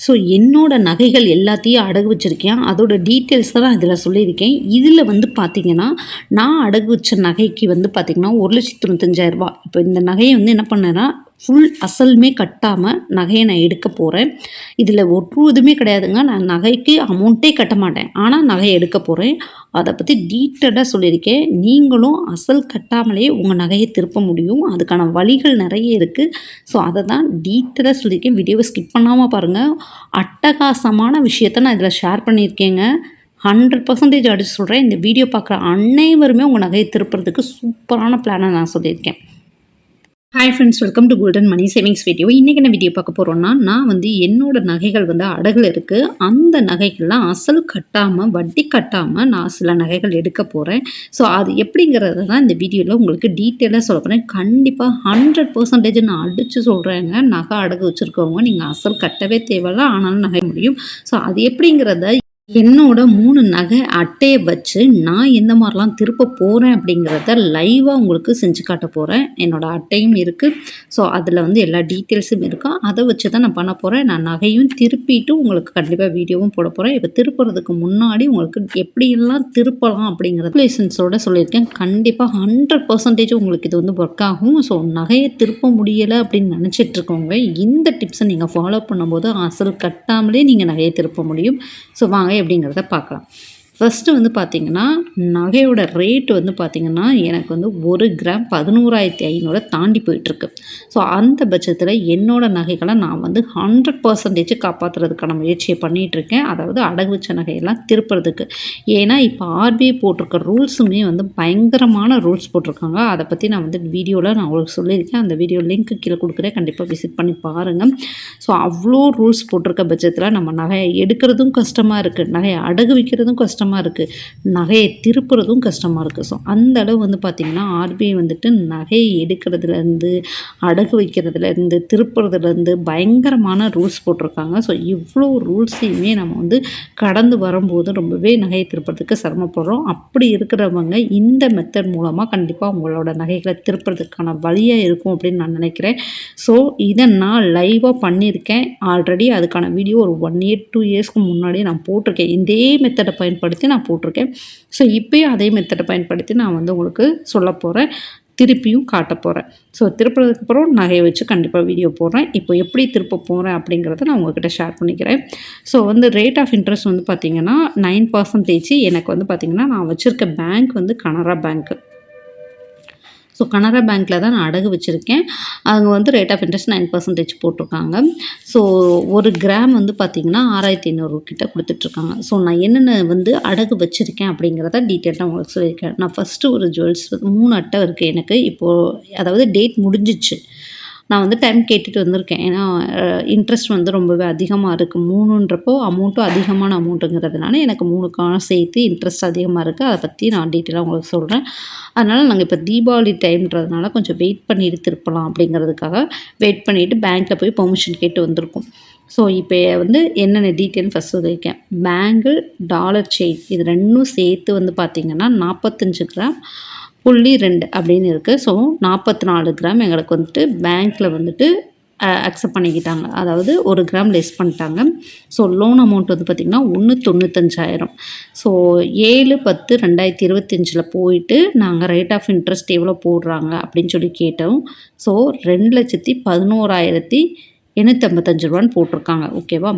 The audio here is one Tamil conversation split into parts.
ஸோ என்னோட நகைகள் எல்லாத்தையும் அடகு வச்சுருக்கேன். அதோட டீட்டெயில்ஸ் தான் நான் இதில் சொல்லியிருக்கேன். இதில் வந்து பார்த்திங்கன்னா நான் அடகு வச்ச நகைக்கு வந்து பார்த்திங்கன்னா ஒரு லட்சத்தி தொண்ணூத்தஞ்சாயிரரூபா இப்போ இந்த நகையை வந்து என்ன பண்ணேன்னா ஃபுல் அசலுமே கட்டாமல் நகையை நான் எடுக்க போகிறேன் இதில் ஒரு இதுவுமே கிடையாதுங்க. நான் நகைக்கு அமௌண்ட்டே கட்ட மாட்டேன். ஆனால் நகையை எடுக்க போகிறேன் அதை பற்றி டீட்டெயிலாக சொல்லியிருக்கேன். நீங்களும் அசல் கட்டாமலேயே உங்கள் நகையை திருப்ப முடியும். அதுக்கான வழிகள் நிறைய இருக்குது ஸோ அதை தான் டீட்டெயிலாக சொல்லியிருக்கேன். வீடியோவை ஸ்கிப் பண்ணாமல் பாருங்கள் அட்டகாசமான விஷயத்த நான் இதில் ஷேர் பண்ணியிருக்கேங்க. ஹண்ட்ரட் பர்சன்டேஜ் அடிச்சு சொல்கிறேன் இந்த வீடியோ பார்க்குற அனைவருமே உங்கள் நகையை திருப்புறதுக்கு சூப்பரான பிளானை நான் சொல்லியிருக்கேன். Hi friends welcome to golden money savings video இன்றைக்கி என்ன வீடியோ பார்க்க போகிறோன்னா நான் வந்து என்னோட நகைகள் வந்து அடகில் இருக்குது அந்த நகைகள்லாம் அசல் கட்டாமல் வட்டி கட்டாமல் நான் சில நகைகள் எடுக்க போகிறேன் ஸோ அது எப்படிங்கிறத தான் இந்த வீடியோவில் உங்களுக்கு டீட்டெயிலாக சொல்ல போகிறேன் கண்டிப்பாக ஹண்ட்ரட் பர்சன்டேஜ் நான் அடித்து சொல்கிறேங்க நகை அடகு வச்சுருக்கவங்க நீங்கள் அசல் கட்டவே தேவையில்ல ஆனாலும் நகை முடியும். ஸோ அது எப்படிங்கிறத என்னோட மூணு நகை அட்டையை வச்சு நான் எந்த மாதிரிலாம் திருப்ப போகிறேன் அப்படிங்கிறத லைவாக உங்களுக்கு செஞ்சு காட்ட போகிறேன் என்னோடய அட்டையும் இருக்குது ஸோ அதில் வந்து எல்லா டீட்டெயில்ஸும் இருக்கும் அதை வச்சு தான் நான் பண்ண போகிறேன் நான் நகையும் திருப்பிட்டு உங்களுக்கு கண்டிப்பாக வீடியோவும் போட போகிறேன் இப்போ திருப்புறதுக்கு முன்னாடி உங்களுக்கு எப்படியெல்லாம் திருப்பலாம் அப்படிங்கிறது லைசன்ஸோடு சொல்லியிருக்கேன். கண்டிப்பாக ஹண்ட்ரட் பர்சன்டேஜ் உங்களுக்கு இது வந்து ஒர்க் ஆகும். ஸோ நகையை திருப்ப முடியலை அப்படின்னு நினச்சிட்டு இருக்கவங்க இந்த டிப்ஸை நீங்கள் ஃபாலோ பண்ணும்போது அசல் கட்டாமலே நீங்கள் நகையை திருப்ப முடியும். ஸோ வாங்க எப்படிங்கிறத பார்க்கலாம். ஃபஸ்ட்டு வந்து பார்த்திங்கன்னா நகையோட ரேட்டு வந்து பார்த்திங்கன்னா எனக்கு வந்து ஒரு கிராம் பதினோராயிரத்தி ஐநூறு தாண்டி போயிட்டுருக்கு. ஸோ அந்த பட்சத்தில் என்னோடய நகைகளை நான் வந்து ஹண்ட்ரட் பர்சன்டேஜ் காப்பாற்றுறதுக்கான முயற்சியை பண்ணிகிட்ருக்கேன் அதாவது அடகு வச்ச நகையெல்லாம் திருப்புறதுக்கு. ஏன்னா இப்போ ஆர்பிஐ போட்டிருக்க ரூல்ஸுமே வந்து பயங்கரமான ரூல்ஸ் போட்டிருக்காங்க. அதை பற்றி நான் வந்து வீடியோவில் நான் உங்களுக்கு சொல்லியிருக்கேன். அந்த வீடியோ லிங்க் கீழே கொடுக்குறேன். கண்டிப்பாக விசிட் பண்ணி பாருங்கள் ஸோ அவ்வளோ ரூல்ஸ் போட்டிருக்க பட்சத்தில் நம்ம நகையை எடுக்கிறதும் கஷ்டமாக இருக்குது நகையை அடகு வைக்கிறதும் கஷ்டமாக கஷ்டமாக இருக்குது நகையை திருப்புறதும் கஷ்டமாக இருக்குது ஸோ அந்த அளவு வந்து பார்த்திங்கன்னா ஆர்பிஐ வந்துட்டு நகையை எடுக்கிறதுலேருந்து அடகு வைக்கிறதுலேருந்து திருப்புறதுலேருந்து பயங்கரமான ரூல்ஸ் போட்டிருக்காங்க. ஸோ இவ்வளோ ரூல்ஸையுமே நம்ம வந்து கடந்து வரும்போது ரொம்பவே நகையை திருப்புறதுக்கு சிரமப்படுறோம். அப்படி இருக்கிறவங்க இந்த மெத்தட் மூலமாக கண்டிப்பாக உங்களோட நகைகளை திருப்புறதுக்கான வழியாக இருக்கும் அப்படின்னு நான் நினைக்கிறேன். ஸோ இதை நான் லைவாக பண்ணியிருக்கேன். ஆல்ரெடி அதுக்கான வீடியோ ஒரு ஒன் இயர் டூ இயர்ஸ்க்கு முன்னாடியே நான் போட்டிருக்கேன். இதே மெத்தடை பயன்படுத்தி பயன்படுத்தி நான் போட்டிருக்கேன். ஸோ இப்போயும் அதே மெத்தடை பயன்படுத்தி நான் வந்து உங்களுக்கு சொல்ல போகிறேன் திருப்பியும் காட்ட போகிறேன் ஸோ திருப்புறதுக்கப்புறம் நகையை வச்சு கண்டிப்பாக வீடியோ போடுறேன். இப்போ எப்படி திருப்ப போகிறேன் அப்படிங்கிறத நான் உங்கள்கிட்ட ஷேர் பண்ணிக்கிறேன். ஸோ வந்து ரேட் ஆஃப் இன்ட்ரெஸ்ட் வந்து பார்த்திங்கன்னா நைன் பர்சன்டேஜ் எனக்கு வந்து பார்த்திங்கன்னா நான் வச்சுருக்க பேங்க் வந்து கனரா பேங்க்கு ஸோ கனரா பேங்க்கில் தான் நான் அடகு வச்சுருக்கேன். அவங்க வந்து rate of interest nine percentage போட்டிருக்காங்க. ஸோ ஒரு கிராம் வந்து பார்த்திங்கன்னா ஆறாயிரத்தி ஐநூறு கிட்ட கொடுத்துட்ருக்காங்க. ஸோ நான் என்னென்ன வந்து அடகு வச்சுருக்கேன் அப்படிங்கிறத டீட்டெயிலாக உங்களுக்கு சொல்லியிருக்கேன். நான் ஃபஸ்ட்டு ஒரு ஜுவல்ஸ் மூணு அட்டை இருக்குது எனக்கு. இப்போது அதாவது டேட் முடிஞ்சிச்சு. நான் வந்து டைம் கேட்டுட்டு வந்திருக்கேன். ஏன்னா இன்ட்ரெஸ்ட் வந்து ரொம்பவே அதிகமாக இருக்குது மூணுன்றப்போ அமௌண்ட்டும் அதிகமான அமௌண்ட்டுங்கிறதுனால எனக்கு மூணுக்கான சேர்த்து இன்ட்ரெஸ்ட் அதிகமாக இருக்குது அதை பற்றி நான் டீட்டெயிலாக உங்களுக்கு சொல்கிறேன் அதனால் நாங்கள் இப்போ தீபாவளி டைம்ன்றதுனால கொஞ்சம் வெயிட் பண்ணிட்டு திருப்பலாம் அப்படிங்கிறதுக்காக வெயிட் பண்ணிவிட்டு பேங்க்கில் போய் பெர்மிஷன் கேட்டு வந்திருக்கோம். ஸோ இப்போ வந்து என்னென்ன டீட்டெயில் ஃபஸ்ட் சொல்லியிருக்கேன் பேங்கிள் டாலர் செயின் இது ரெண்டும் சேர்த்து வந்து பார்த்திங்கன்னா நாற்பத்தஞ்சு கிராம் புள்ளி ரெண்டு அப்படின்னு இருக்குது ஸோ நாற்பத்தி நாலு கிராம் எங்களுக்கு வந்துட்டு பேங்க்கில் வந்துட்டு அக்செப்ட் பண்ணிக்கிட்டாங்க. அதாவது ஒரு கிராம் லெஸ் பண்ணிட்டாங்க. ஸோ லோன் அமௌண்ட் வந்து பார்த்திங்கன்னா ஒன்று தொண்ணூத்தஞ்சாயிரம். ஸோ ஏழு பத்து ரெண்டாயிரத்தி இருபத்தஞ்சில் போயிட்டு நாங்கள் ரேட் ஆஃப் இன்ட்ரெஸ்ட் எவ்வளோ போடுறாங்க அப்படின்னு சொல்லி கேட்டோம். ஸோ ரெண்டு லட்சத்தி பதினோராயிரத்தி எண்ணூற்றம்பத்தஞ்சு ரூபான்னு போட்டிருக்காங்க. ஓகேவா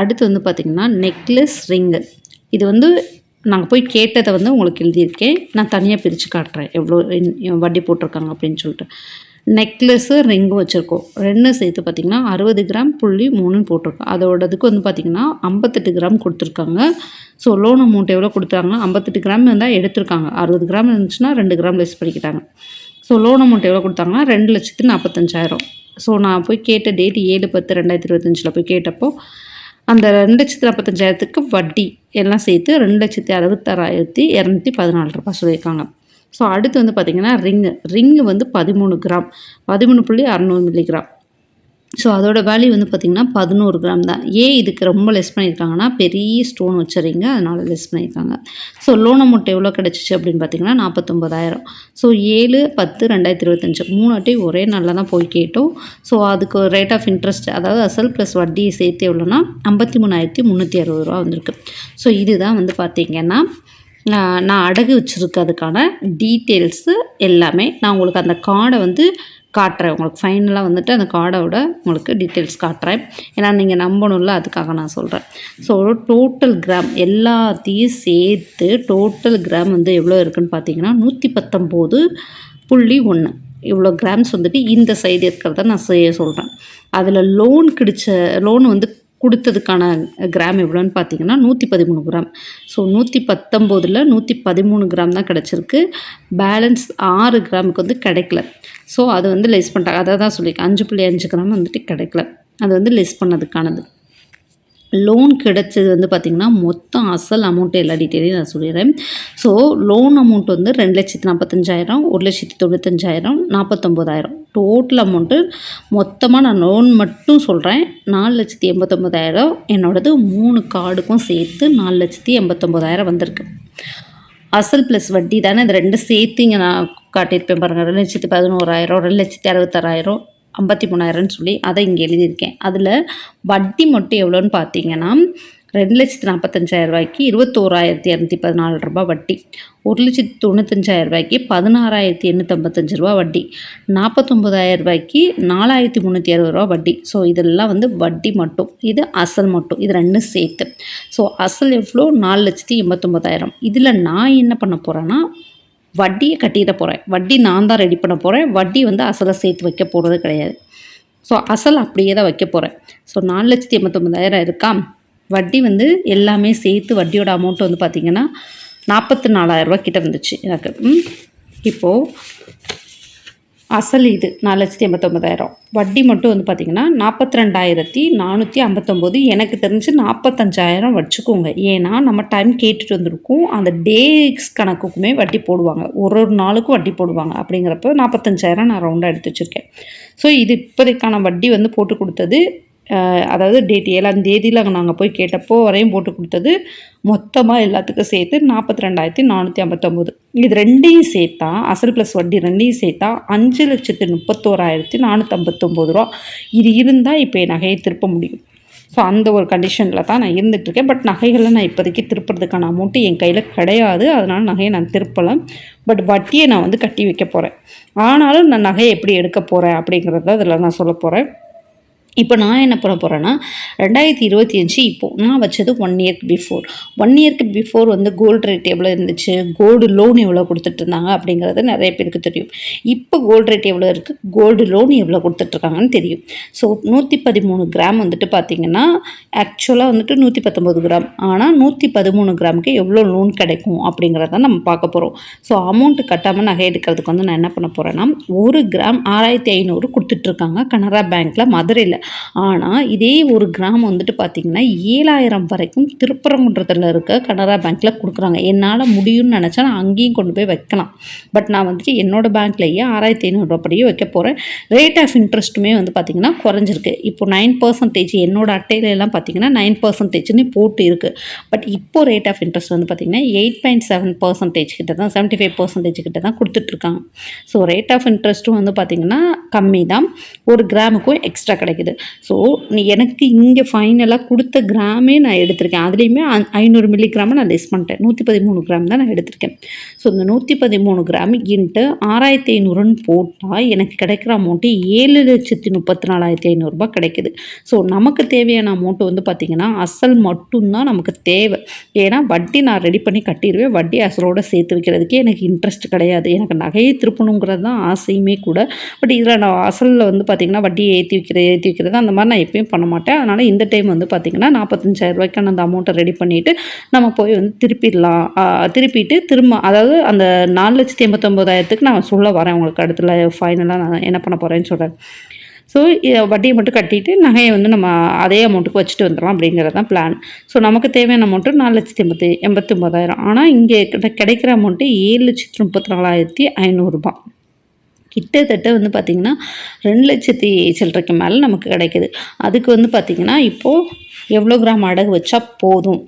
அடுத்து வந்து பார்த்திங்கன்னா நெக்லஸ் ரிங்கு இது வந்து நாங்கள் போய் கேட்டதை வந்து உங்களுக்கு எழுதியிருக்கேன். நான் தனியாக பிரித்து காட்டுறேன். எவ்வளோ வட்டி போட்டிருக்காங்க அப்படின்னு சொல்லிட்டு. நெக்லஸ்ஸு ரிங்கும் வச்சுருக்கோம். ரெண்டும் சேர்த்து பார்த்திங்கன்னா அறுபது கிராம் புள்ளி மூணுன்னு போட்டிருக்கோம். அதோடதுக்கு வந்து பார்த்திங்கன்னா ஐம்பத்தெட்டு கிராம் கொடுத்துருக்காங்க. ஸோ லோன் அமௌண்ட் எவ்வளோ கொடுத்தாங்கன்னா ஐம்பத்தெட்டு கிராம் இருந்தால் எடுத்திருக்காங்க. அறுபது கிராம் இருந்துச்சுன்னா ரெண்டு கிராம் லெஸ் பண்ணிக்கிட்டாங்க. ஸோ லோன் அமௌண்ட் எவ்வளோ கொடுத்தாங்கன்னா ரெண்டு லட்சத்து நாற்பத்தஞ்சாயிரம் ஸோ நான் போய் கேட்ட டேட் ஏழு பத்து ரெண்டாயிரத்தி இருபத்தஞ்சில் போய் கேட்டப்போ அந்த ரெண்டு லட்சத்தி நாற்பத்தஞ்சாயிரத்துக்கு வட்டி எல்லாம் சேர்த்து ரெண்டு லட்சத்தி அறுபத்தாறாயிரத்தி இரநூத்தி பதினாலு ரூபாய் சொல்லியிருக்காங்க. ஸோ அடுத்து வந்து பார்த்திங்கன்னா ரிங்கு. ரிங்கு வந்து பதிமூணு கிராம். பதிமூணு புள்ளி அறநூறு மில்லிகிராம். ஸோ அதோட வேல்யூ வந்து பார்த்திங்கன்னா பதினோரு கிராம் தான். ஏன் இதுக்கு ரொம்ப லெஸ் பண்ணியிருக்காங்கன்னா பெரிய ஸ்டோன் வச்சுறீங்க அதனால லெஸ் பண்ணியிருக்காங்க. ஸோ லோன் அமௌண்ட் எவ்வளோ கிடச்சிச்சு அப்படின்னு பார்த்தீங்கன்னா நாற்பத்தொம்பதாயிரம் ஸோ ஏழு பத்து ரெண்டாயிரத்தி இருபத்தஞ்சு. மூணு வாட்டி ஒரே நாளில் தான் போய் கேட்டோம். ஸோ அதுக்கு ரேட் ஆஃப் இன்ட்ரெஸ்ட் அதாவது அசல் ப்ளஸ் வட்டியை சேர்த்து எவ்வளோன்னா ஐம்பத்தி மூணாயிரத்தி முந்நூற்றி அறுபது ரூபா வந்திருக்கு. ஸோ இதுதான் வந்து பார்த்திங்கன்னா நான் நான் அடகு வச்சுருக்கிறதுக்கான டீட்டெயில்ஸு எல்லாமே. நான் உங்களுக்கு அந்த கார்டை வந்து காட்டுறேன். உங்களுக்கு ஃபைனலாக வந்துட்டு அந்த கார்டோட உங்களுக்கு டீட்டெயில்ஸ் காட்டுறேன். ஏன்னா நீங்கள் நம்பணும்ல அதுக்காக நான் சொல்கிறேன் ஸோ டோட்டல் கிராம் எல்லாத்தையும் சேர்த்து டோட்டல் கிராம் வந்து எவ்வளோ இருக்குன்னு பார்த்தீங்கன்னா நூற்றி பத்தொம்போது புள்ளி ஒன்று இவ்வளோ கிராம்ஸ் வந்துட்டு இந்த சைடு இருக்கிறத நான் செய்ய சொல்கிறேன் அதில் லோன் கிடைச்ச லோன் வந்து கொடுத்ததுக்கான கிராம் எவ்வளோன்னு பார்த்தீங்கன்னா நூற்றி பதிமூணு கிராம் ஸோ நூற்றி பத்தொம்போதில் நூற்றி பதிமூணு கிராம் தான் கிடச்சிருக்கு. பேலன்ஸ் ஆறு கிராமுக்கு வந்து கிடைக்கல. ஸோ அது வந்து லெஸ் பண்ணிட்டாங்க அதை தான் சொல்லியிருக்கேன். அஞ்சு புள்ளி அஞ்சு கிராம் வந்துட்டு கிடைக்கல. அது வந்து லெஸ் பண்ணதுக்கானது. லோன் கிடைச்சது வந்து பார்த்திங்கன்னா மொத்தம் அசல் அமௌண்ட்டு எல்லா டீட்டெயிலையும் நான் சொல்லிடுறேன். ஸோ லோன் அமௌண்ட் வந்து ரெண்டு லட்சத்து நாற்பத்தஞ்சாயிரம் ஒரு லட்சத்து தொண்ணூத்தஞ்சாயிரம் நாற்பத்தொம்போதாயிரம் டோட்டல் அமௌண்ட்டு மொத்தமாக நான் லோன் மட்டும் சொல்கிறேன் நாலு லட்சத்தி எண்பத்தொம்போதாயிரம் என்னோடது மூணு கார்டுக்கும் சேர்த்து நாலு லட்சத்தி எண்பத்தொம்போதாயிரம் வந்திருக்கு. அசல் ப்ளஸ் வட்டி தானே இந்த ரெண்டு சேர்த்து இங்கே நான் காட்டியிருப்பேன் பாருங்கள் ரெண்டு லட்சத்தி பதினோராயிரம் ரெண்டு லட்சத்தி அறுபத்தாறாயிரம். ஐம்பத்தி மூணாயிரம்னு சொல்லி அதை இங்கே எழுதியிருக்கேன். அதில் வட்டி மட்டும் எவ்வளோன்னு பார்த்தீங்கன்னா ரெண்டு லட்சத்தி நாற்பத்தஞ்சாயிரம் ரூபாய்க்கு இருபத்தோராயிரத்தி இரநூத்தி பதினாலு ரூபா வட்டி. ஒரு லட்சத்தி தொண்ணூத்தஞ்சாயிரம் ரூபாய்க்கு பதினாறாயிரத்தி எண்ணூற்றம்பத்தஞ்சு ரூபா வட்டி. நாற்பத்தொம்பதாயிரம் ரூபாய்க்கு நாலாயிரத்தி முந்நூற்றி அறுபது ரூபா வட்டி. ஸோ இதெல்லாம் வந்து வட்டி மட்டும். இது அசல் மட்டும். இது ரெண்டும் சேர்த்து. ஸோ அசல் எவ்வளோ? நாலு லட்சத்தி எண்பத்தொம்பதாயிரம் இதில் நான் என்ன பண்ண போகிறேன்னா வட்டியை கட்டிட போகிறேன் வட்டி நான் தான் ரெடி பண்ண போகிறேன் வட்டி வந்து அசலை சேர்த்து வைக்க போகிறது கிடையாது. ஸோ அசல் அப்படியே தான் வைக்க போகிறேன் ஸோ நாலு லட்சத்தி எண்பத்தொம்பதாயிரம் இருக்கா? வட்டி வந்து எல்லாமே சேர்த்து வட்டியோட அமௌண்ட் வந்து பார்த்திங்கன்னா நாற்பத்தி நாலாயிரரூபா கிட்ட வந்துச்சு எனக்கு. இப்போது அசல் இது நாலு லட்சத்தி எண்பத்தொம்பதாயிரம் வட்டி மட்டும் வந்து பார்த்திங்கன்னா நாற்பத்தி ரெண்டாயிரத்தி நானூற்றி ஐம்பத்தொம்போது. எனக்கு தெரிஞ்சு நாற்பத்தஞ்சாயிரம் வச்சுக்கோங்க. ஏன்னா நம்ம டைம் கேட்டுட்டு வந்திருக்கோம். அந்த டேஸ் கணக்குக்குமே வட்டி போடுவாங்க. ஒரு ஒரு நாளுக்கும் வட்டி போடுவாங்க. அப்படிங்கிறப்ப நாற்பத்தஞ்சாயிரம் நான் ரவுண்டாக எடுத்து வச்சுருக்கேன். ஸோ இது இப்போதைக்கான வட்டி வந்து போட்டு கொடுத்தது அதாவது டேட் ஏழாம் தேதியில் நாங்கள் போய் கேட்டப்போ வரையும் போட்டு கொடுத்தது மொத்தமாக எல்லாத்துக்கும் சேர்த்து நாற்பத்தி ரெண்டாயிரத்தி நானூற்றி ஐம்பத்தொம்போது. இது ரெண்டையும் சேர்த்தா அசல் ப்ளஸ் வட்டி ரெண்டையும் சேர்த்தா அஞ்சு லட்சத்து முப்பத்தோராயிரத்தி நானூற்றம்பத்தொம்போது ரூபா. இது இருந்தால் இப்போ என் நகையை திருப்ப முடியும். ஸோ அந்த ஒரு கண்டிஷனில் தான் நான் இருந்துகிட்ருக்கேன் பட் நகைகளை நான் இப்போதைக்கு திருப்புறதுக்கான அமௌண்ட்டு என் கையில் கிடையாது. அதனால் நகையை நான் திருப்பலை. பட் வட்டியை நான் வந்து கட்டி வைக்க போகிறேன் ஆனாலும் நான் நகையை எப்படி எடுக்க போகிறேன் அப்படிங்கிறத அதில் நான் சொல்ல போகிறேன் இப்போ நான் என்ன பண்ண போகிறேன்னா ரெண்டாயிரத்தி இருபத்தி அஞ்சு இப்போது நான் வச்சது ஒன் இயர்க்கு பிஃபோர் ஒன் இயர்க்கு பிஃபோர் வந்து கோல்டு ரேட் எவ்வளோ இருந்துச்சு? கோல்டு லோன் எவ்வளோ கொடுத்துட்ருந்தாங்க அப்படிங்கிறது நிறைய பேருக்கு தெரியும். இப்போ கோல்டு ரேட் எவ்வளோ இருக்குது கோல்டு லோன் எவ்வளோ கொடுத்துட்ருக்காங்கன்னு தெரியும். ஸோ நூற்றி பதிமூணு கிராம் வந்துட்டு பார்த்திங்கன்னா ஆக்சுவலாக வந்துட்டு நூற்றி பத்தொம்பது கிராம் ஆனால் நூற்றி பதிமூணு கிராமுக்கு எவ்வளோ லோன் கிடைக்கும் அப்படிங்கிறத நம்ம பார்க்க போகிறோம் ஸோ அமௌண்ட்டு கட்டாமல் நகை எடுக்கிறதுக்கு வந்து நான் என்ன பண்ண போகிறேன்னா ஒரு கிராம் ஆறாயிரத்தி ஐநூறு கொடுத்துட்ருக்காங்க கனரா பேங்க்கில் மதுரையில். ஆனால் இதே ஒரு கிராம் வந்துட்டு பார்த்திங்கன்னா ஏழாயிரம் வரைக்கும் திருப்பரங்குன்றத்தில் இருக்க கனரா பேங்க்கில் கொடுக்குறாங்க. என்னால் முடியும்னு நினச்சா நான் அங்கேயும் கொண்டு போய் வைக்கலாம். பட் நான் வந்துட்டு என்னோடய பேங்க்லேயே ஆறாயிரத்தி ஐநூறுரூவாப்படியே வைக்க போகிறேன் ரேட் ஆஃப் இன்ட்ரெஸ்ட்டுமே வந்து பார்த்திங்கன்னா குறைஞ்சிருக்கு. இப்போ நைன் பர்சன்டேஜ் என்னோடய அட்டையிலலாம் பார்த்திங்கன்னா நைன் பர்சன்டேஜ்னு போட்டு இருக்குது பட் இப்போ ரேட் ஆஃப் இன்ட்ரெஸ்ட் வந்து பார்த்திங்கன்னா எயிட் பாயிண்ட் செவன் பர்சன்டேஜ் கிட்ட தான் செவன்ட்டி ஃபைவ் பர்சன்டேஜ் கிட்ட தான் கொடுத்துட்ருக்காங்க ஸோ ரேட் ஆஃப் இன்ட்ரெஸ்ட்டும் வந்து பார்த்திங்கன்னா கம்மி தான் ஒரு கிராமுக்கும் எக்ஸ்ட்ரா கிடைக்குது. ஸோ எனக்கு இங்கே ஃபைனலாக கொடுத்த கிராமே நான் எடுத்திருக்கேன். அதுலேயுமே ஐநூறு மில்லி கிராமை நான் லெஸ் பண்ணிட்டேன். நூற்றி பதிமூணு கிராம் தான் நான் எடுத்திருக்கேன். ஸோ இந்த நூற்றி பதிமூணு கிராம் இன்ட்டு ஆறாயிரத்தி ஐநூறுன்னு போட்டால் எனக்கு கிடைக்கிற அமௌண்ட்டு ஏழு லட்சத்தி முப்பத்தி நாலாயிரத்தி ஐநூறுரூபா கிடைக்குது. ஸோ நமக்கு தேவையான அமௌண்ட்டு வந்து பார்த்திங்கன்னா அசல் மட்டும்தான் நமக்கு தேவை. ஏன்னா வட்டி நான் ரெடி பண்ணி கட்டிடுவேன் வட்டி அசலோடு சேர்த்து வைக்கிறதுக்கே எனக்கு இன்ட்ரெஸ்ட் கிடையாது. எனக்கு நகையை திருப்பணுங்கிறது தான் ஆசையுமே கூட. பட் இதில் நான் அசலில் வந்து பார்த்திங்கன்னா வட்டியை ஏற்றி வைக்கிறேன் ஏற்றி வைக்கிறது அந்த மாதிரி நான் எப்பயும் பண்ண மாட்டேன். அதனால் இந்த டைம் வந்து பார்த்திங்கன்னா நாற்பத்தஞ்சாயிரரூபாய்க்கான அந்த அமௌண்ட்டை ரெடி பண்ணிவிட்டு நம்ம போய் வந்து திருப்பிடலாம். திருப்பிட்டு திரும்ப அதாவது அந்த நாலு லட்சத்தி எண்பத்தொம்போதாயிரத்துக்கு நான் சொல்ல வரேன் உங்களுக்கு அடுத்துல ஃபைனலாக நான் என்ன பண்ண போகிறேன்னு சொல்கிறேன் ஸோ வட்டியை மட்டும் கட்டிட்டு நகையை வந்து நம்ம அதே அமௌண்ட்டுக்கு வச்சுட்டு வந்துடலாம் அப்படிங்கிறது தான் பிளான் ஸோ நமக்கு தேவையான அமௌண்ட்டு நாலு லட்சத்தி எண்பத்தி எண்பத்தி ஒம்பதாயிரம் ஆனால் இங்கே கிடைக்கிற அமௌண்ட்டு ஏழு லட்சத்தி முப்பத்தி நாலாயிரத்தி ஐநூறுரூபா கிட்டத்தட்ட வந்து பார்த்திங்கன்னா ரெண்டு லட்சத்தி சில்லறைக்கு மேலே நமக்கு கிடைக்குது. அதுக்கு வந்து பார்த்திங்கன்னா இப்போது எவ்வளோ கிராம் அடகு வச்சா போதும்?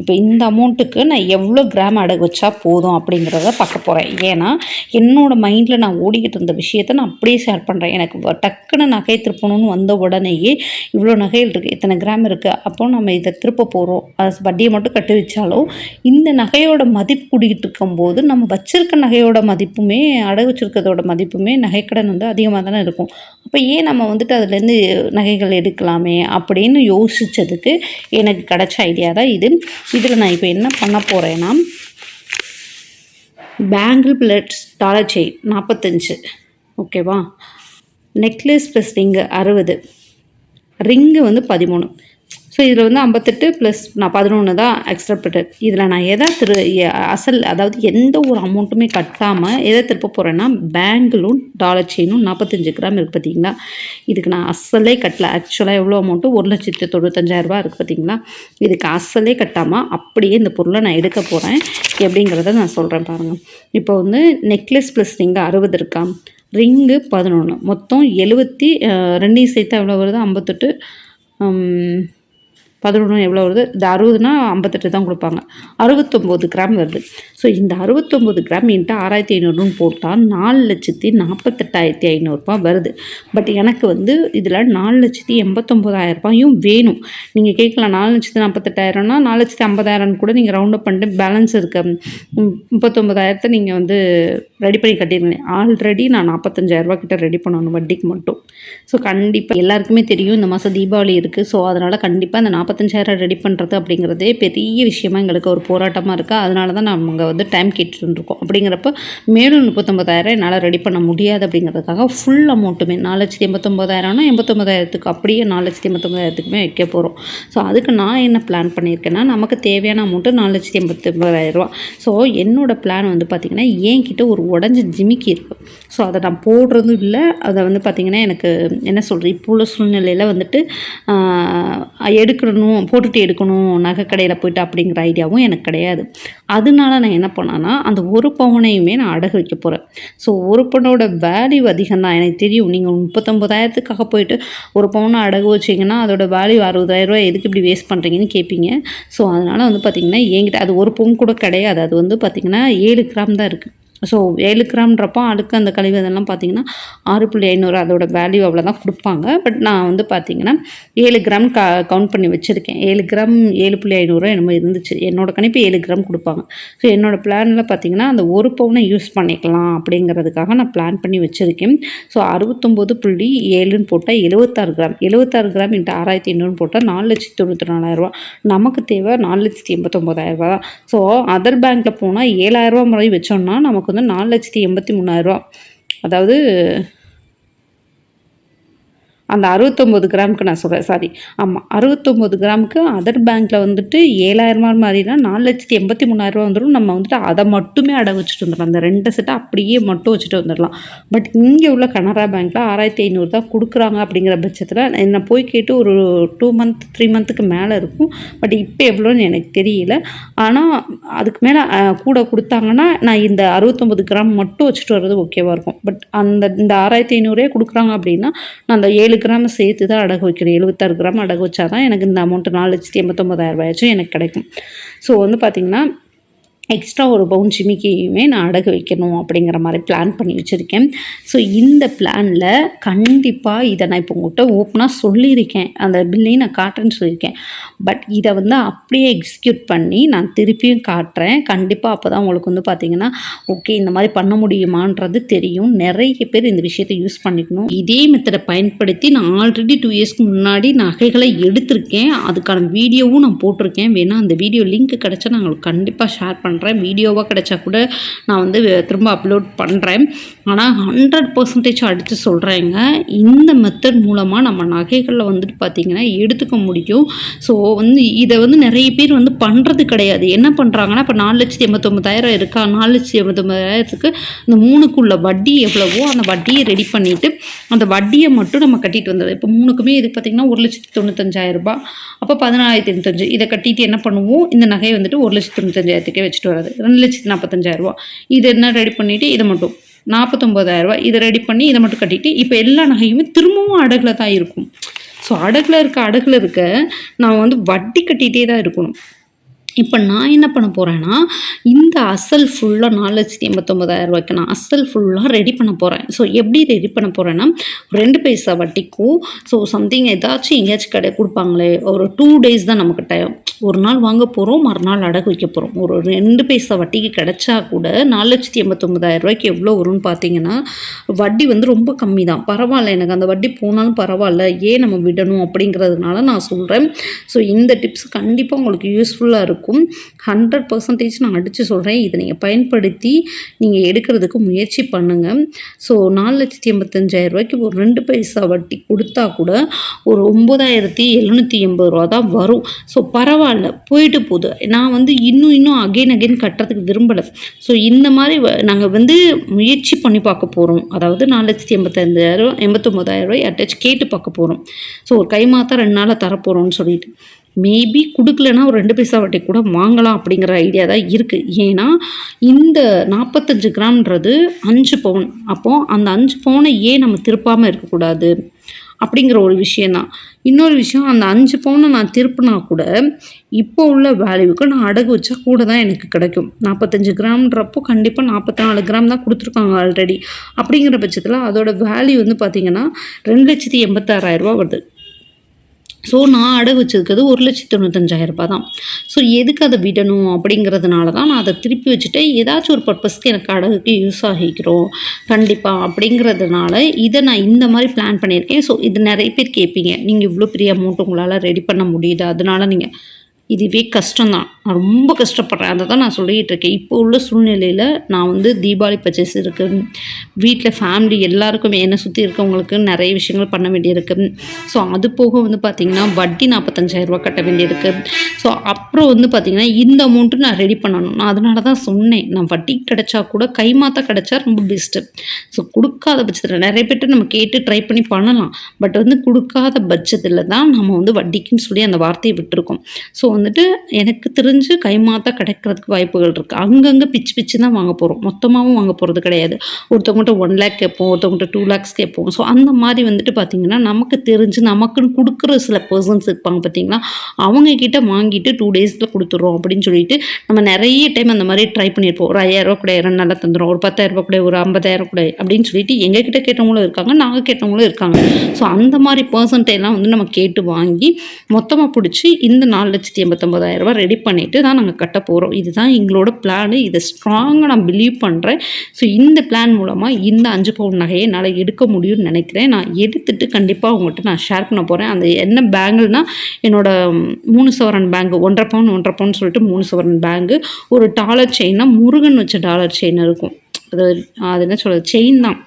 இப்போ இந்த அமௌண்ட்டுக்கு நான் எவ்வளோ கிராம் அடகு வச்சா போதும் அப்படிங்கிறத பார்க்க போகிறேன் ஏன்னா என்னோடய மைண்டில் நான் ஓடிக்கிட்டு இருந்த விஷயத்த நான் அப்படியே ஷேர் பண்ணுறேன் எனக்கு டக்குன்னு நகை திருப்பணும்னு வந்த உடனேயே இவ்வளோ நகைகள் இருக்குது இத்தனை கிராம் இருக்குது அப்போ நம்ம இதை திருப்ப போகிறோம் அது வட்டியை மட்டும் கட்டி வச்சாலும் இந்த நகையோட மதிப்பு கூடிக்கிட்டு இருக்கும்போது நம்ம வச்சிருக்க நகையோட மதிப்புமே அடகு வச்சிருக்கிறதோட மதிப்புமே நகைக்கடன் வந்து அதிகமாக தானே இருக்கும். அப்போ ஏன் நம்ம வந்துட்டு அதுலேருந்து நகைகள் எடுக்கலாமே அப்படின்னு யோசித்ததுக்கு எனக்கு கிடச்ச ஐடியா தான் இது. இதில் நான் இப்போ என்ன பண்ண போகிறேன்னா பேங்கிள் பிளட்ஸ் டாலர் செயின் நாற்பத்தஞ்சு. ஓகேவா நெக்லஸ் ப்ளஸ் ரிங்கு அறுபது. ரிங்கு வந்து பதிமூணு. ஸோ இதில் வந்து ஐம்பத்தெட்டு ப்ளஸ் நான் பதினொன்று தான் எக்ஸ்ட்ரா இதில் நான் எதை திரு அசல் அதாவது எந்த ஒரு அமௌண்ட்டுமே கட்டாமல் எதை திருப்ப போகிறேன்னா பேங்கிளும் டாலர் செயினும் நாற்பத்தஞ்சு கிராம் இருக்குது பார்த்தீங்களா இதுக்கு நான் அசலே கட்டல. ஆக்சுவலாக எவ்வளோ அமௌண்ட்டு ஒரு லட்சத்து தொண்ணூத்தஞ்சாயிரரூபா இருக்குது பார்த்தீங்களா இதுக்கு அசலே கட்டாமல் அப்படியே இந்த பொருளை நான் எடுக்க போகிறேன் எப்படிங்கிறத நான் சொல்கிறேன் பாருங்கள் இப்போ வந்து நெக்லஸ் ப்ளஸ் நீங்கள் அறுபது இருக்கா? ரிங்கு பதினொன்று மொத்தம் எழுபத்தி ரெண்டையும் சேர்த்து எவ்வளோ வருது? ஐம்பத்தெட்டு பதினொன்று எவ்வளோ வருது? இந்த அறுபதுனா ஐம்பத்தெட்டு தான் கொடுப்பாங்க. அறுபத்தொம்போது கிராம் வருது. ஸோ இந்த அறுபத்தொம்போது கிராம் என்கிட்ட ஆறாயிரத்தி ஐநூறுன்னு போட்டால் நாலு லட்சத்தி நாற்பத்தெட்டாயிரத்தி ஐநூறுரூபா வருது. பட் எனக்கு வந்து இதில் நாலு லட்சத்தி எண்பத்தொம்போதாயிரம் ரூபாயும் வேணும். நீங்கள் கேட்கலாம் நாலு லட்சத்தி நாற்பத்தெட்டாயிரம்னா நாலு லட்சத்தி ஐம்பதாயிரம்னு கூட நீங்கள் ரவுண்ட் அப் பண்ணிட்டு பேலன்ஸ் இருக்க. முப்பத்தொம்பதாயிரத்தை முப்பத்தொம்போதாயிரத்தை நீங்கள் வந்து ரெடி பண்ணி கட்டிருந்தேன். ஆல்ரெடி நான் நாற்பத்தஞ்சாயிரரூபா கிட்ட ரெடி பண்ணணும் வட்டிக்கு மட்டும். ஸோ கண்டிப்பாக எல்லாருக்குமே தெரியும் இந்த மாதம் தீபாவளி இருக்குது ஸோ அதனால் கண்டிப்பாக அந்த நாற்பத்தஞ்சாயிரம் ரெடி பண்ணுறது அப்படிங்கிறதே பெரிய விஷயமா எங்களுக்கு ஒரு போராட்டமாக இருக்குது அதனால தான் நாங்கள் வந்து டைம் கேட்டுருந்துருக்கோம் அப்படிங்கிறப்ப மேலும் முப்பத்தொம்பதாயிரம் என்னால் ரெடி பண்ண முடியாது அப்படிங்கிறதுக்காக ஃபுல் அமௌண்ட்டுமே நாலு லட்சத்தி எண்பத்தொம்பதாயிரம்னா எண்பத்தொம்பதாயிரத்துக்கு அப்படியே நாலு லட்சத்தி எண்பத்தொம்பதாயிரத்துக்குமே வைக்க போகிறோம் ஸோ அதுக்கு நான் என்ன பிளான் பண்ணியிருக்கேன்னா நமக்கு தேவையான அமௌண்ட்டு நாலு லட்சத்தி எண்பத்தொம்பதாயிரரூவா ஸோ என்னோடய பிளான் வந்து பார்த்திங்கன்னா என்கிட்ட ஒரு உடஞ்சி ஜிமிக்கி இருக்குது ஸோ அதை நான் போடுறதும் இல்லை. அதை வந்து பார்த்திங்கன்னா எனக்கு என்ன சொல்கிறது இப்போ உள்ள சூழ்நிலையில் வந்துட்டு எடுக்கணும் போட்டுட்டு எடுக்கணும் நகை கடையில் போயிட்டு அப்படிங்கிற ஐடியாவும் எனக்கு கிடையாது. அதனால நான் என்ன பண்ணேன்னா அந்த ஒரு பவுனையுமே நான் அடகு வைக்க போகிறேன் ஸோ ஒரு பவுனோட வேல்யூ அதிகம் தான். எனக்கு தெரியும் நீங்கள் முப்பத்தொம்பதாயிரத்துக்காக போயிட்டு ஒரு பவுனை அடகு வச்சிங்கன்னா அதோட வேல்யூ அறுபதாயிரரூவா எதுக்கு இப்படி வேஸ்ட் பண்ணுறீங்கன்னு கேட்பீங்க ஸோ அதனால் வந்து பார்த்திங்கன்னா என்கிட்ட அது ஒரு பவுன் கூட கிடையாது. அது வந்து பார்த்திங்கன்னா ஏழு கிராம் தான் இருக்குது ஸோ ஏழு கிராம்ன்றப்போ அடுக்கு அந்த கழிவு இதெல்லாம் பார்த்தீங்கன்னா ஆறு புள்ளி ஐநூறு அதோட வேல்யூ அவ்வளோ தான் கொடுப்பாங்க. பட் நான் வந்து பார்த்தீங்கன்னா ஏழு கிராம் க கவுண்ட் பண்ணி வச்சுருக்கேன். ஏழு கிராம் ஏழு புள்ளி ஐநூறுரூவா என்னமோ இருந்துச்சு. என்னோட கணிப்பு ஏழு கிராம் கொடுப்பாங்க. ஸோ என்னோடய பிளானில் பார்த்தீங்கன்னா அந்த ஒரு பவுனை யூஸ் பண்ணிக்கலாம் அப்படிங்கிறதுக்காக நான் பிளான் பண்ணி வச்சுருக்கேன். ஸோ அறுபத்தொம்போது புள்ளி ஏழுன்னு போட்டால் எழுபத்தாறு கிராம். எழுபத்தாறு கிராம் இன்ட்டு ஆறாயிரத்தி ஐநூறுன்னு போட்டால் நாலு லட்சத்தி தொண்ணூற்றி நாலாயிரரூவா நமக்கு தேவை நாலு லட்சத்தி எண்பத்தொம்போதாயிரரூவா தான். ஸோ அதர் பேங்க்கில் போனால் ஏழாயிரரூவா முறை வச்சோம்னா நமக்கு வந்து நாலு லட்சத்தி எண்பத்தி மூணாயிரரூவா அதாவது அந்த அறுபத்தொம்போது கிராமுக்கு நான் சொல்கிறேன் சாரி ஆமாம் அறுபத்தொம்போது கிராமுக்கு அதர் பேங்க்கில் வந்துட்டு ஏழாயிரமா மாதிரினா நாலு லட்சத்தி எண்பத்தி மூணாயிரரூவா வந்துடும். நம்ம வந்துட்டு அதை மட்டுமே அடை வச்சுட்டு வந்துடலாம். அந்த ரெண்டு செட்டை அப்படியே மட்டும் வச்சுட்டு வந்துடலாம். பட் இங்கே உள்ள கனரா பேங்க்கில் ஆறாயிரத்தி ஐநூறு தான் கொடுக்குறாங்க அப்படிங்கிற பட்சத்தில் என்ன போய் கேட்டு ஒரு டூ மந்த் த்ரீ மந்த்துக்கு மேலே இருக்கும். பட் இப்போ எவ்வளோன்னு எனக்கு தெரியல. ஆனால் அதுக்கு மேலே கூட கொடுத்தாங்கன்னா நான் இந்த அறுபத்தொம்பது கிராம் மட்டும் வச்சுட்டு வர்றது ஓகேவாக இருக்கும். பட் அந்த இந்த ஆறாயிரத்தி ஐநூறே கொடுக்குறாங்க அப்படின்னா நான் அந்த ஏழு கிராம் சேர்த்து தான் அடகு வைக்கிறேன் எழுபத்தாறு கிராம் அடகு வச்சா தான் எனக்கு இந்த அமௌண்ட்டு நாலு லட்சத்தி எண்பத்தொம்பதாயிரம் ரூபாயாச்சும் எனக்கு கிடைக்கும். ஸோ வந்து பார்த்திங்கன்னா எக்ஸ்ட்ரா ஒரு பவுன் ஜிமிக்கியுமே நான் அடகு வைக்கணும் அப்படிங்கிற மாதிரி பிளான் பண்ணி வச்சுருக்கேன். ஸோ இந்த பிளானில் கண்டிப்பாக இதை நான் இப்போ உங்கள்கிட்ட ஓப்பனாக சொல்லியிருக்கேன். அந்த பில்லையும் நான் காட்டுறேன்னு சொல்லியிருக்கேன். பட் இதை வந்து அப்படியே எக்ஸிக்யூட் பண்ணி நான் திருப்பியும் காட்டுறேன். கண்டிப்பாக அப்போ தான் உங்களுக்கு வந்து பார்த்திங்கன்னா ஓகே இந்த மாதிரி பண்ண முடியுமான்றது தெரியும். நிறைய பேர் இந்த விஷயத்தை யூஸ் பண்ணிக்கணும். இதே மெத்தடை பயன்படுத்தி நான் ஆல்ரெடி டூ இயர்ஸ்க்கு முன்னாடி நகைகளை எடுத்திருக்கேன். அதுக்கான வீடியோவும் நான் போட்டிருக்கேன். வேணால் அந்த வீடியோ லிங்க் கிடச்சா நான் உங்களுக்கு கண்டிப்பாக ஷேர் பண்ணுறேன் வீடியோவாக கிடைச்சா கூட நான் வந்து திரும்ப அப்லோட் பண்ணுறேன் ஆனால் ஹண்ட்ரட் பர்சன்டேஜ் அடித்து சொல்கிறேங்க இந்த மெத்தட் மூலமாக நம்ம நகைகளில் வந்துட்டு பார்த்திங்கன்னா எடுத்துக்க முடியும். ஸோ வந்து இதை வந்து நிறைய பேர் வந்து பண்ணுறது கிடையாது. என்ன பண்ணுறாங்கன்னா இப்போ நாலு லட்சத்தி எண்பத்தொம்பதாயிரம் இருக்கா? நாலு லட்சத்தி எண்பத்தொம்பதாயிரத்துக்கு இந்த மூணுக்குள்ள வட்டி எவ்வளவோ அந்த வட்டியை ரெடி பண்ணிவிட்டு அந்த வட்டியை மட்டும் நம்ம கட்டிட்டு வந்துடுது இப்போ மூணுக்குமே இது பார்த்திங்கன்னா ஒரு லட்சத்தி தொண்ணூத்தஞ்சாயிரரூபா அப்போ பதினாலாயிரத்தி தொண்ணூத்தஞ்சு இதை கட்டிட்டு என்ன பண்ணுவோம்? இந்த நகையை வந்துட்டு ஒரு லட்சத்தி தொண்ணூத்தஞ்சாயிரத்துக்கே வச்சுட்டு வராது ரெண்டு லட்சத்தி நாற்பத்தஞ்சாயிரம் இது என்ன ரெடி பண்ணிவிட்டு இதை மட்டும். நாற்பத்தொம்போதாயிரரூபா இதை ரெடி பண்ணி இதை மட்டும் கட்டிட்டு இப்போ எல்லா நகையுமே திரும்பவும் அடகில் தான் இருக்கும். ஸோ அடகில் இருக்க அடகில் இருக்க நான் வந்து வட்டி கட்டிகிட்டே தான் இருக்கணும். இப்போ நான் என்ன பண்ண போகிறேன்னா இந்த அசல் ஃபுல்லாக நாலு லட்சத்தி எண்பத்தொம்பதாயிரம் ரூபாய்க்கு நான் அசல் ஃபுல்லாக ரெடி பண்ண போகிறேன் ஸோ எப்படி ரெடி பண்ண போகிறேன்னா ரெண்டு பைசா வட்டிக்கும் ஸோ சம்திங் ஏதாச்சும் எங்கேயாச்சும் கடை கொடுப்பாங்களே ஒரு டூ டேஸ் தான் நமக்கு டைம் ஒரு நாள் வாங்க போகிறோம் மறுநாள் அடகு வைக்க போகிறோம் ஒரு ரெண்டு பைசா வட்டிக்கு கிடைச்சா கூட நாலு லட்சத்தி எண்பத்தொம்பதாயிரம் ரூபாய்க்கு எவ்வளோ வரும்னு பார்த்தீங்கன்னா வட்டி வந்து ரொம்ப கம்மி தான். பரவாயில்ல எனக்கு அந்த வட்டி போனாலும் பரவாயில்ல ஏன் நம்ம விடணும் அப்படிங்கிறதுனால நான் சொல்கிறேன் ஸோ இந்த டிப்ஸ் கண்டிப்பாக உங்களுக்கு யூஸ்ஃபுல்லாக இருக்கும். ஹண்ட்ரட் பர்சன்டேஜ் நான் அடித்து சொல்கிறேன் இதை நீங்கள் பயன்படுத்தி நீங்கள் எடுக்கிறதுக்கு முயற்சி பண்ணுங்கள் ஸோ நாலு லட்சத்தி எண்பத்தஞ்சாயிரம் ரூபாய்க்கு ஒரு ரெண்டு பைசா வட்டி கொடுத்தா கூட ஒரு ஒம்பதாயிரத்தி எழுநூற்றி எண்பது ரூபா தான் வரும். ஸோ பரவாயில்ல. போயிட்டு போகுது. நான் வந்து இன்னும் இன்னும் அகைன் அகைன் கட்டுறதுக்கு விரும்பலை. ஸோ இந்த மாதிரி நாங்கள் வந்து முயற்சி பண்ணி பார்க்க போகிறோம் அதாவது நாலு லட்சத்தி எண்பத்தஞ்சாயிரம் எண்பத்தொம்போதாயிரம் ரூபாய் அட்டாச் கேட்டு பார்க்க போகிறோம் ஸோ ஒரு கை ரெண்டு நாளில் தரப்போகிறோம்னு சொல்லிட்டு. மேபி கொடுக்கலன்னா ஒரு ரெண்டு பைசா வட்டி கூட வாங்கலாம் அப்படிங்கிற ஐடியா தான் இருக்குது ஏன்னா இந்த நாற்பத்தஞ்சு கிராம்ன்றது அஞ்சு பவுன். அப்போது அந்த அஞ்சு பவுனை ஏன் நம்ம திருப்பாமல் இருக்கக்கூடாது? அப்படிங்கிற ஒரு விஷயந்தான் இன்னொரு விஷயம் அந்த அஞ்சு பவுனை நான் திருப்பினா கூட இப்போ உள்ள வேல்யூவுக்கு நான் அடகு வச்சா கூட தான் எனக்கு கிடைக்கும். நாற்பத்தஞ்சு கிராம்ன்றப்போ கண்டிப்பாக நாற்பத்தி நாலு கிராம் தான் கொடுத்துருக்காங்க ஆல்ரெடி அப்படிங்கிற பட்சத்தில் அதோட வேல்யூ வந்து பார்த்திங்கன்னா ரெண்டு லட்சத்தி எண்பத்தாறாயிரரூபா வருது. ஸோ நான் அடகு வச்சிருக்கிறது ஒரு லட்சத்தி தொண்ணூத்தஞ்சாயிரம் ரூபாய் தான் ஸோ எதுக்கு அதை விடணும் அப்படிங்கிறதுனால தான் நான் அதை திருப்பி வச்சுட்டு ஏதாச்சும் ஒரு பர்பஸ்க்கு எனக்கு அடகுக்கு யூஸ் ஆகிக்கிறோம். கண்டிப்பாக அப்படிங்கிறதுனால இதை நான் இந்த மாதிரி பிளான் பண்ணியிருக்கேன். ஸோ இது நிறைய பேர் கேட்பீங்க. நீங்கள் இவ்வளோ பெரிய அமௌண்ட் உங்களால் ரெடி பண்ண முடியுது. அதனால நீங்கள் இதுவே கஷ்டம்தான். நான் ரொம்ப கஷ்டப்படுறேன். அதை தான் நான் சொல்லிகிட்டு இருக்கேன். இப்போ உள்ள சூழ்நிலையில் நான் வந்து தீபாவளி பர்ச்சேஸ் இருக்குது வீட்டில் ஃபேமிலி எல்லாருக்குமே என்னை சுற்றி இருக்கவங்களுக்கு நிறைய விஷயங்கள் பண்ண வேண்டியிருக்கு. ஸோ அது போக வந்து பார்த்திங்கன்னா வட்டி நாற்பத்தஞ்சாயிரரூபா கட்ட வேண்டியிருக்கு. ஸோ அப்புறம் வந்து பார்த்திங்கன்னா இந்த அமௌண்ட்டு நான் ரெடி பண்ணணும். நான் அதனால தான் சொன்னேன். நான் வட்டி கிடச்சா கூட கைமாத்த கிடைச்சா ரொம்ப பெஸ்ட்டு ஸோ கொடுக்காத பட்சத்தில் நிறைய பேர்ட்டு நம்ம கேட்டு ட்ரை பண்ணி பண்ணலாம். பட் வந்து கொடுக்காத பட்சத்தில் தான் நம்ம வந்து வட்டிக்குன்னு சொல்லி அந்த வார்த்தையை விட்டுருக்கோம். ஸோ வந்துட்டு எனக்கு தெரிஞ்சு கைமாத்தா கிடைக்கிறதுக்கு வாய்ப்புகள் இருக்குது அங்கங்கே பிச்சு பிச்சு தான் வாங்க போகிறோம் மொத்தமாகவும் வாங்க போகிறது கிடையாது. ஒருத்தவங்கள்ட்ட ஒன் லேக் கேட்போம் ஒருத்தவங்கள்ட்ட டூ லேக்ஸ் கேட்போம். ஸோ அந்த மாதிரி வந்துட்டு பார்த்திங்கன்னா நமக்கு தெரிஞ்சு நமக்குன்னு கொடுக்குற சில பர்சன்ஸ் இருப்பாங்க பார்த்திங்கன்னா அவங்கக்கிட்ட வாங்கிட்டு டூ டேஸில் கொடுத்துட்றோம் அப்படின்னு சொல்லிட்டு நம்ம நிறைய டைம் அந்த மாதிரி ட்ரை பண்ணியிருப்போம். ஒரு ஐயாயிரரூவா கூட இரண்டு நல்லா தந்துடும் ஒரு பத்தாயிரரூபா கூட ஒரு ஐம்பதாயிரம் கூட அப்படின்னு சொல்லிட்டு எங்ககிட்ட கேட்டவங்களும் இருக்காங்க நாங்கள் கேட்டவங்களும் இருக்காங்க. ஸோ அந்த மாதிரி பர்சன்டேஜ்லாம் வந்து நம்ம கேட்டு வாங்கி மொத்தமாக பிடிச்சி இந்த நாலு லட்சத்தி எண்பத்தொம்பதாயிரரூபா ரெடி ரெடி பண்ணிவிட்டு தான் நாங்கள் கட்ட போகிறோம் இதுதான் எங்களோட பிளானு இதை ஸ்ட்ராங்காக நான் பிலீவ் பண்ணுறேன் ஸோ இந்த பிளான் மூலமாக இந்த அஞ்சு பவுன் நகையை என்னால் எடுக்க முடியும்னு நினைக்கிறேன். நான் எடுத்துட்டு கண்டிப்பாக உங்கள்கிட்ட நான் ஷேர் பண்ண போகிறேன் அந்த என்ன பேங்குனா என்னோட மூணு சவரன் பேங்கு ஒன்றரை பவுன் ஒன்றரை பவுன் சொல்லிட்டு மூணு சவரன் பேங்கு ஒரு டாலர் செயின்னா முருகன் வச்ச டாலர் செயின் இருக்கும். அது அது என்ன சொல்கிறது செயின் தான்.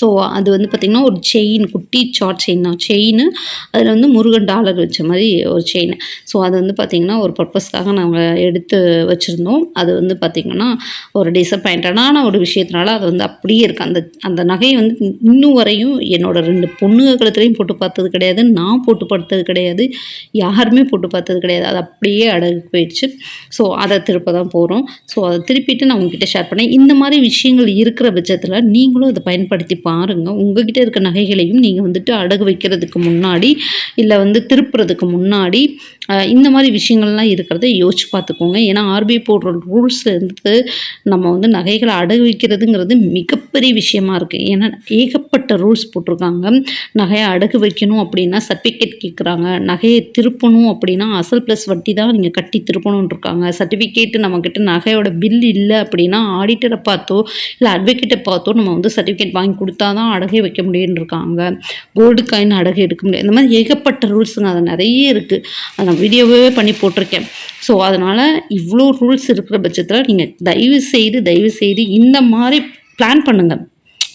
ஸோ அது வந்து பார்த்திங்கன்னா ஒரு செயின் குட்டி ஷார்ட் செயின் தான். செயின் அதில் வந்து முருகன் டாலர் வச்ச மாதிரி ஒரு செயின் ஸோ அது வந்து பார்த்திங்கன்னா ஒரு பர்பஸ்க்காக நாங்கள் எடுத்து வச்சுருந்தோம். அது வந்து பார்த்திங்கன்னா ஒரு டிசப்பாயிண்டடான ஒரு விஷயத்தினால அது வந்து அப்படியே இருக்குது அந்த அந்த நகையை வந்து இன்னும் வரையும் என்னோடய ரெண்டு பொண்ணுங்க கழுத்துலையும் போட்டு பார்த்தது கிடையாது. நான் போட்டு பார்த்தது கிடையாது. யாருமே போட்டு பார்த்தது கிடையாது. அது அப்படியே அடகு போயிடுச்சு. ஸோ அதை திருப்ப தான் போகிறோம் ஸோ அதை திருப்பிட்டு நான் உங்ககிட்ட ஷேர் பண்ணேன். இந்த மாதிரி விஷயங்கள் இருக்கிற பட்சத்தில் நீங்களும் அதை பயன்படுத்தி பாருங்கள் உங்ககிட்ட இருக்க நகைகளையும் நீங்கள் வந்துட்டு அடகு வைக்கிறதுக்கு முன்னாடி இல்லை வந்து திருப்புறதுக்கு முன்னாடி இந்த மாதிரி விஷயங்கள்லாம் இருக்கிறத யோசிச்சு பார்த்துக்கோங்க. ஏன்னா ஆர்பிஐ போடுற ரூல்ஸ் வந்து நம்ம வந்து நகைகளை அடகு வைக்கிறதுங்கிறது மிகப்பெரிய விஷயமா இருக்குது ஏன்னா ஏகப்பட்ட ரூல்ஸ் போட்டிருக்காங்க. நகையை அடகு வைக்கணும் அப்படின்னா சர்டிஃபிகேட் கேட்குறாங்க நகையை திருப்பணும் அப்படின்னா அசல் ப்ளஸ் வட்டி தான் நீங்கள் கட்டி திருப்பணும்னு இருக்காங்க. சர்டிஃபிகேட்டு நம்மக்கிட்ட நகையோட பில் இல்லை அப்படின்னா ஆடிட்டரை பார்த்தோ இல்லை அட்வொகேட்டை பார்த்தோ நம்ம வந்து சர்டிஃபிகேட் வாங்கி கொடுத்தா தான் அடகே வைக்க முடியும்னு இருக்காங்க. கோல்டு காயின் அடகு எடுக்க முடியாது. இந்த மாதிரி ஏகப்பட்ட ரூல்ஸுங்க அது நிறைய இருக்குது அதை வீடியோவே பண்ணி போட்டிருக்கேன். ஸோ அதனால் இவ்வளோ ரூல்ஸ் இருக்கிற பட்சத்தில் நீங்கள் தயவு செய்து தயவு செய்து இந்த மாதிரி பிளான் பண்ணுங்கள்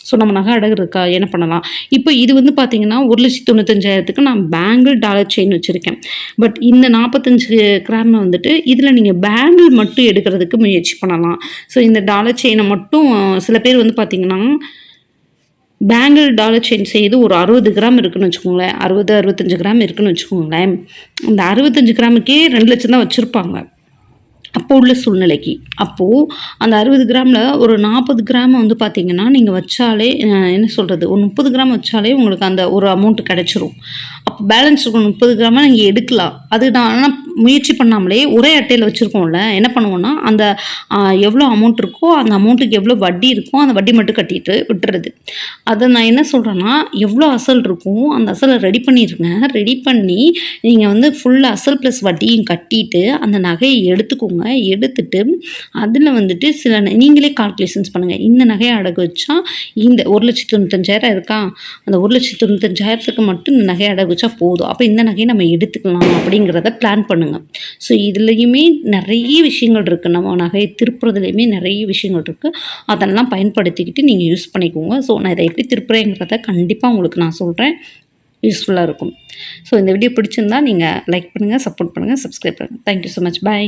ஸோ நம்ம நகை அடகு இருக்கா? என்ன பண்ணலாம்? இப்போ இது வந்து பார்த்தீங்கன்னா ஒரு லட்சத்தி தொண்ணூத்தஞ்சாயிரத்துக்கு நான் பேங்கிள் டாலர் செயின் வச்சுருக்கேன். பட் இந்த நாற்பத்தஞ்சு கிராம் வந்துட்டு இதில் நீங்கள் பேங்கிள் மட்டும் எடுக்கிறதுக்கு முயற்சி பண்ணலாம். ஸோ இந்த டாலர் செயினை மட்டும் சில பேர் வந்து பார்த்தீங்கன்னா பேங்கிள் டாலர் செயின் செய்து ஒரு அறுபது கிராம் இருக்குன்னு வச்சுக்கோங்களேன். அறுபது அறுபத்தஞ்சு கிராம் இருக்குன்னு வச்சுக்கோங்களேன். இந்த அறுபத்தஞ்சு கிராமுக்கே ரெண்டு லட்சம் தான் வச்சுருப்பாங்க. அப்போ உள்ள சூழ்நிலைக்கு. அப்போது அந்த அறுபது கிராமில் ஒரு நாற்பது கிராம் வந்து பார்த்தீங்கன்னா நீங்கள் வச்சாலே என்ன சொல்கிறது ஒரு முப்பது கிராம் வச்சாலே உங்களுக்கு அந்த ஒரு அமௌண்ட் கிடச்சிரும். பேலன்ஸ் இருக்கும் முப்பது கிராம நீங்கள் எடுக்கலாம். அது நான் ஆனால் முயற்சி பண்ணாமலே ஒரே அட்டையில் வச்சுருக்கோம்ல என்ன பண்ணுவோன்னா அந்த எவ்வளோ அமௌண்ட் இருக்கோ அந்த அமௌண்ட்டுக்கு எவ்வளோ வட்டி இருக்கோ அந்த வட்டி மட்டும் கட்டிட்டு விட்டுறது. அதை நான் என்ன சொல்கிறேன்னா எவ்வளோ அசல் இருக்கும் அந்த அசலை ரெடி பண்ணிடுங்க ரெடி பண்ணி நீங்கள் வந்து ஃபுல் அசல் ப்ளஸ் வட்டியும் கட்டிட்டு அந்த நகையை எடுத்துக்கோங்க. எடுத்துட்டு அதில் வந்துட்டு சில ந- நீங்களே கால்குலேஷன்ஸ் பண்ணுங்கள் இந்த நகையை அடகு வச்சா இந்த ஒரு லட்சத்தி தொண்ணூத்தஞ்சாயிரம் இருக்கா? அந்த ஒரு லட்சத்தி தொண்ணூத்தஞ்சாயிரத்துக்கு மட்டும் இந்த நகையை அடகு வச்சா போதும். அப்போ இந்த நகையை நம்ம எடுத்துக்கலாம் அப்படிங்கிறத பிளான் பண்ணுங்கள் ஸோ இதுலேயுமே நிறைய விஷயங்கள் இருக்குது நம்ம நகையை திருப்புறதுலேயுமே நிறைய விஷயங்கள் இருக்குது அதெல்லாம் பயன்படுத்திக்கிட்டு நீங்கள் யூஸ் பண்ணிக்கோங்க. ஸோ நான் இதை எப்படி திருப்புறேங்கிறத கண்டிப்பாக உங்களுக்கு நான் சொல்கிறேன் யூஸ்ஃபுல்லாக இருக்கும். ஸோ இந்த வீடியோ பிடிச்சிருந்தா நீங்கள் லைக் பண்ணுங்கள் சப்போர்ட் பண்ணுங்கள் சப்ஸ்கிரைப் பண்ணுங்கள் தேங்க்யூ ஸோ மச் பாய்